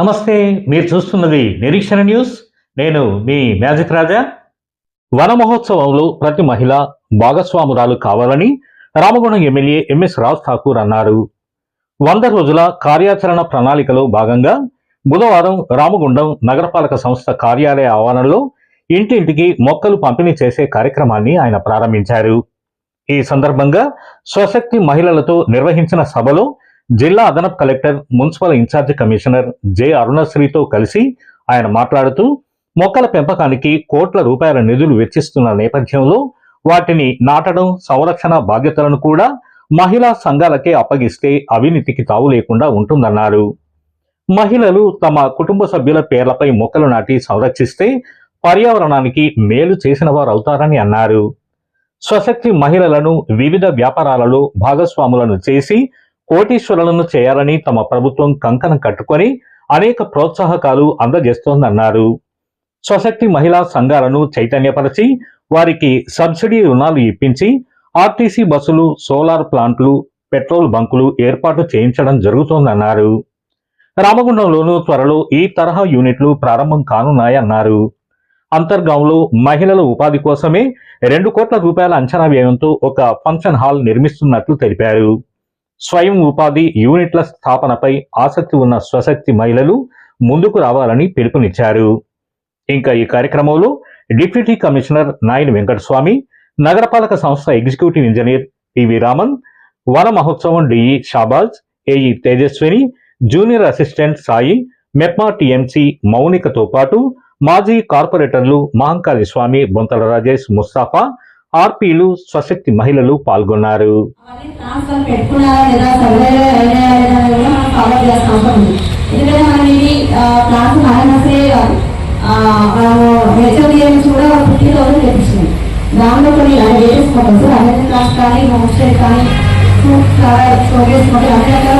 నమస్తే మీరు చూస్తున్నది నిరీక్షణ న్యూస్. నేను మీ మ్యాజిక్ రాజా. వన మహోత్సవంలో ప్రతి మహిళ భాగస్వామురాలు కావాలని రామగుండం ఎమ్మెల్యే ఎంఎస్ రాజ్ ఠాకూర్ అన్నారు. వంద రోజుల కార్యాచరణ ప్రణాళికలో భాగంగా బుధవారం రామగుండం నగరపాలక సంస్థ కార్యాలయ ఆవరణలో ఇంటింటికి మొక్కలు పంపిణీ చేసే కార్యక్రమాన్ని ఆయన ప్రారంభించారు. ఈ సందర్భంగా స్వశక్తి మహిళలతో నిర్వహించిన సభలో జిల్లా అదనపు collector municipal incharge commissioner J. అరుణశ్రీతో కలిసి ఆయన మాట్లాడుతూ మొక్కల పెంపకానికి కోట్ల రూపాయల నిధులు వెచ్చిస్తున్న నేపథ్యంలో వాటిని నాటడం సంరక్షణ బాధ్యతలను కూడా మహిళా సంఘాలకే అప్పగిస్తే అవినీతికి తావు లేకుండా ఉంటుందన్నారు. మహిళలు తమ కుటుంబ సభ్యుల పేర్లపై మొక్కలు నాటి సంరక్షిస్తే పర్యావరణానికి మేలు చేసిన వారు అవుతారని అన్నారు. స్వశక్తి మహిళలను వివిధ వ్యాపారాలలో భాగస్వాములను చేసి కోటీశ్వరులను చేయాలని తమ ప్రభుత్వం కంకణం కట్టుకొని అనేక ప్రోత్సాహకాలు అందజేస్తోందన్నారు. స్వశక్తి మహిళా సంఘాలను చైతన్యపరచి వారికి సబ్సిడీ రుణాలు ఇప్పించి ఆర్టీసీ బస్సులు సోలార్ ప్లాంట్లు పెట్రోల్ బంకులు ఏర్పాటు చేయించడం జరుగుతోందన్నారు. రామగుండంలోనూ త్వరలో ఈ తరహా యూనిట్లు ప్రారంభం కానున్నాయన్నారు. అంతర్గాంలో మహిళల ఉపాధి కోసమే రెండు కోట్ల రూపాయల అంచనా వ్యయంతో ఒక ఫంక్షన్ హాల్ నిర్మిస్తున్నట్లు తెలిపారు. స్వయం ఉపాధి యూనిట్ల స్థాపనపై ఆసక్తి ఉన్న స్వశక్తి మహిళలు ముందుకు రావాలని పిలుపునిచ్చారు. ఇంకా ఈ కార్యక్రమంలో డిప్యూటీ కమిషనర్ నాయని వెంకటస్వామి నగరపాలక సంస్థ ఎగ్జిక్యూటివ్ ఇంజనీర్ పివి రామన్ వన మహోత్సవం DE Shabaz AE Tejaswini junior assistant Sai MEPMA TMC మౌనికతో పాటు మాజీ కార్పొరేటర్లు మహంకాళి స్వామి బొంతల రాజేష్ ముస్తాఫా ఆర్పీలు స్వశక్తి మహిళలు పాల్గొన్నారు. ఆ, కూడా దానిలో కొన్ని లేటెస్ట్ ఫోటోస్ అమెరికన్ క్లాస్ కానీ హోమ్స్టే కానీ అన్ని రకాల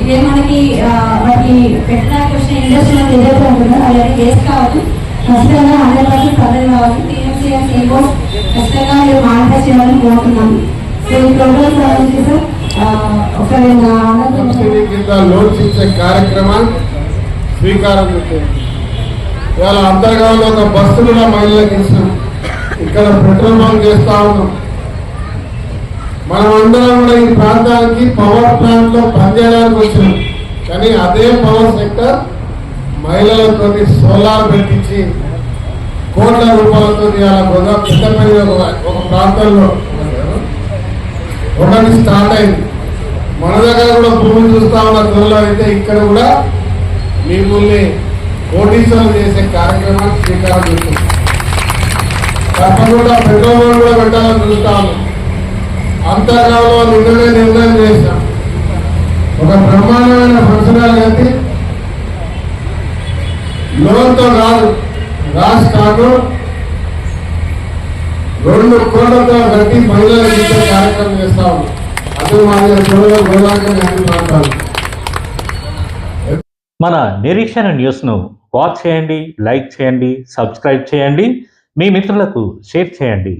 ఇదే మనకి మనకి పెట్టడానికి వచ్చిన ఇండస్ట్రీలో ఏదైతే ఉంటుందో అవన్నీ కేసు కావాలి ఖచ్చితంగా హండ్రెడ్ పర్సెంట్ కవర్ కావాలి టీఎంసీ అండ్ ఖచ్చితంగా మీరు మానిఫెస్ట్ చేయాలని కోరుతున్నాను. సో ఈ ప్రోగ్రామ్ సంబంధించి సార్ ఆ, ఒక స్వీకారం ఇవాళ అంతర్గామంలో ఒక బస్సు కూడా మహిళలకు ఇస్తున్నాం. ఇక్కడ పెట్రోల్ బంక్ చేస్తా ఉన్నాం. మనం అందరం కూడా ఈ ప్రాంతానికి పవర్ ప్లాంట్లో పనిచేయడానికి వచ్చినాం. కానీ అదే పవర్ సెక్టర్ మహిళలతో సోలార్ పెట్టించి కోట్ల రూపాయలతో ఇవాళ పెద్దపల్లి ఒక ప్రాంతంలో ఒకటి స్టార్ట్ అయింది. మన దగ్గర కూడా భూమిని చూస్తా ఉన్న త్వరలో అయితే ఇక్కడ కూడా మిమ్మల్ని కోటీశ్వరం చేసే కార్యక్రమాన్ని శ్రీకారం చుట్టాం తప్పకుండా పెట్రోల్ కూడా పెట్టాలని చూస్తా ఉన్నాం. అంతర్గామంలో నిన్ననే నిర్ణయం చేశాం ఒక బ్రహ్మాండమైన ఫంక్షనాలు కట్టి లోన్తో కాదు రాజ్ ఠాకూర్ రెండు కోట్లతో కట్టి మహిళలకు ఇచ్చే కార్యక్రమం చేస్తా ఉన్నాం అదే మాదిరి త్వరలో గోదావరి అన్ని ప్రాంతాలు. మన నిరీక్షణ న్యూస్ను వాచ్ చేయండి లైక్ చేయండి సబ్స్క్రైబ్ చేయండి. మీ మిత్రులకు షేర్ చేయండి.